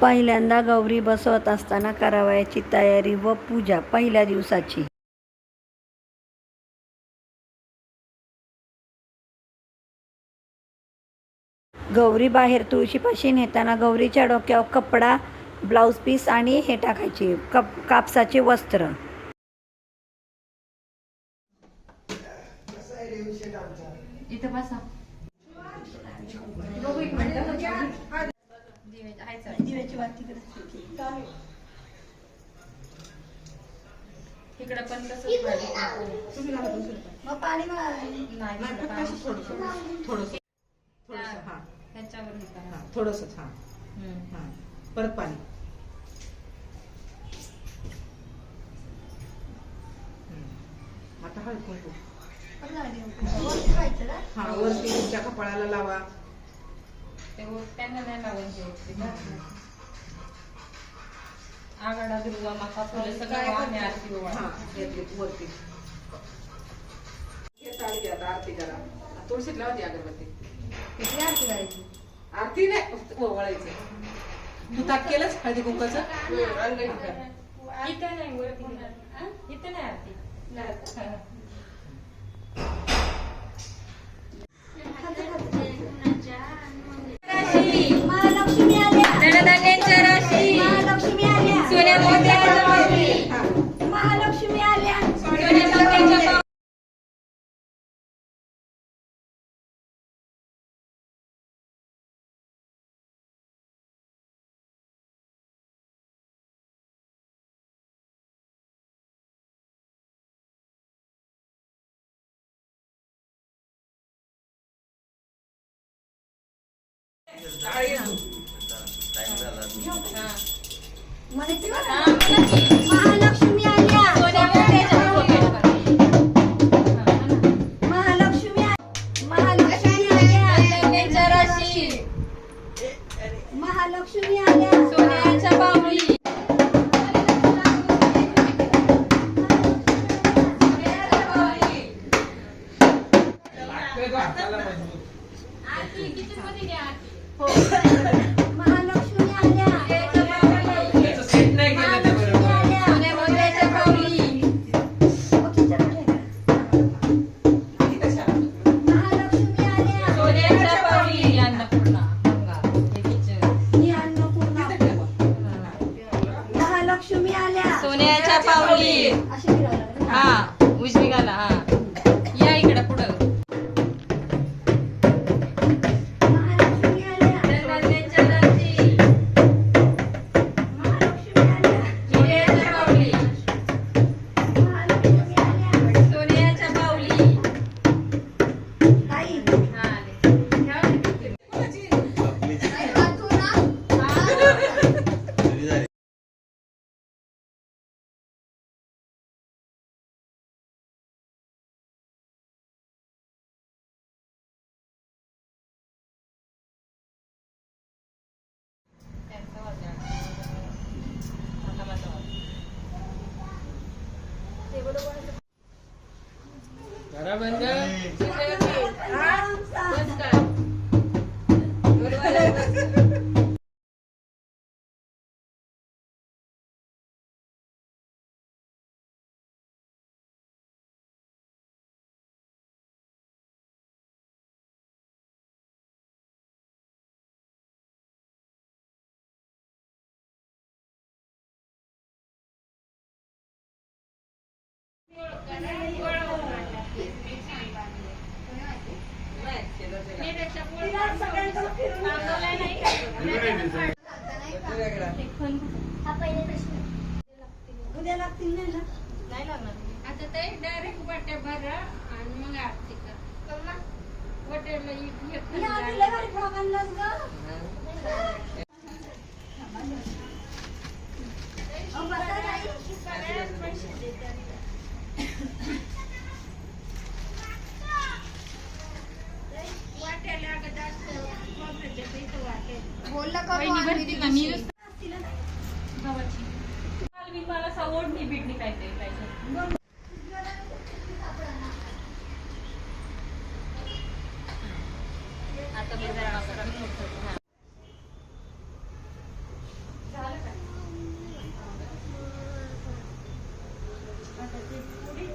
पहिल्यांदा गौरी बसवत असताना करावयाची तयारी व पूजा पहिल्या दिवसाची. गौरी बाहेर तुळशीपाशी नेताना गौरीच्या डोक्यावर कपडा ब्लाऊज पीस आणि हे टाकायचे कप कापसाचे वस्त्र. इथं बसा बघू एक मिनिटं दिव्याची आहे चालेल. इकडं पण तसंच पाहिजे. नाही पाणी. थोडस? हा ह्याच्यावर हे. हा. थोडस हा. परत पाणी. आता हळद कुंकू. हा वरती तुमच्या कपाळाला लावा. त्यांना नाही लावून आघाडा दुर्गा माता फुलं सगळं आम्ही आरती हा वरती चालली आता आरती करा. तुळशीत लावते अगरबत्ती. किती आरती करायची आरती नाही ओवाळायचं. तू ताक केलंच हळदी कुंकाचं इथं नाही वरती. इथं नाही आरती. Time. Time. Time. Time. Time. Time. Time. Time. पावली? हा हा पहिले प्रश्न उद्या लागतील नाही ना नाही लागणार आता ते डायरेक्ट वाट्या भरा आणि मग आरती कर. वाट्याला एक एक मी आधी लय भारी फ्रॉक आणलास गं.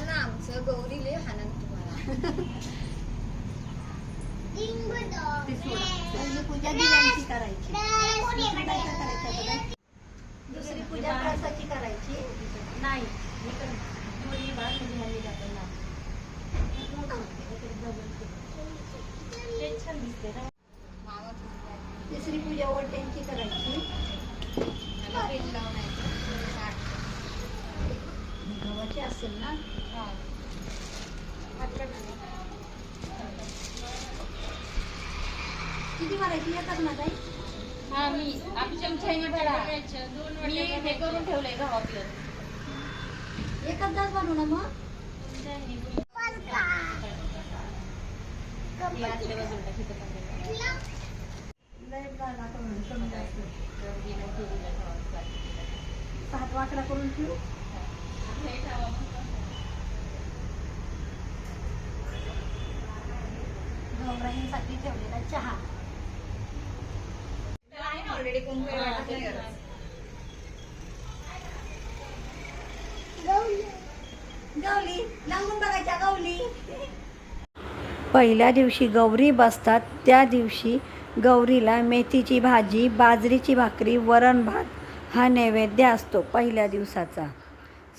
ना आमचं गौरी लय हाणन तुम्हाला पूजा दिव्यांची करायची दुसरी पूजा करायची नाही दोन्ही बाळ ना. दिसते ना मामा तिसरी पूजा वट्यांची करायची लावून गव्हाची असेल ना हा. किती मारायची एकच ना ताई हा मी आपली चमच्याने दोन मी हे करून ठेवलंय गव्हातलं एकच दास बनवू ना मग बाजूला सात वाकडा करून ठेवू हे ठेवलेला चहा आहे ना ऑलरेडी गवली लांबून बघायच्या गवली पहिल्या दिवशी गौरी बसतात त्या दिवशी गौरीला मेथीची भाजी बाजरीची भाकरी वरण भात हा नैवेद्य असतो पहिल्या दिवसाचा.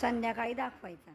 संध्याकाळी दाखवायचा.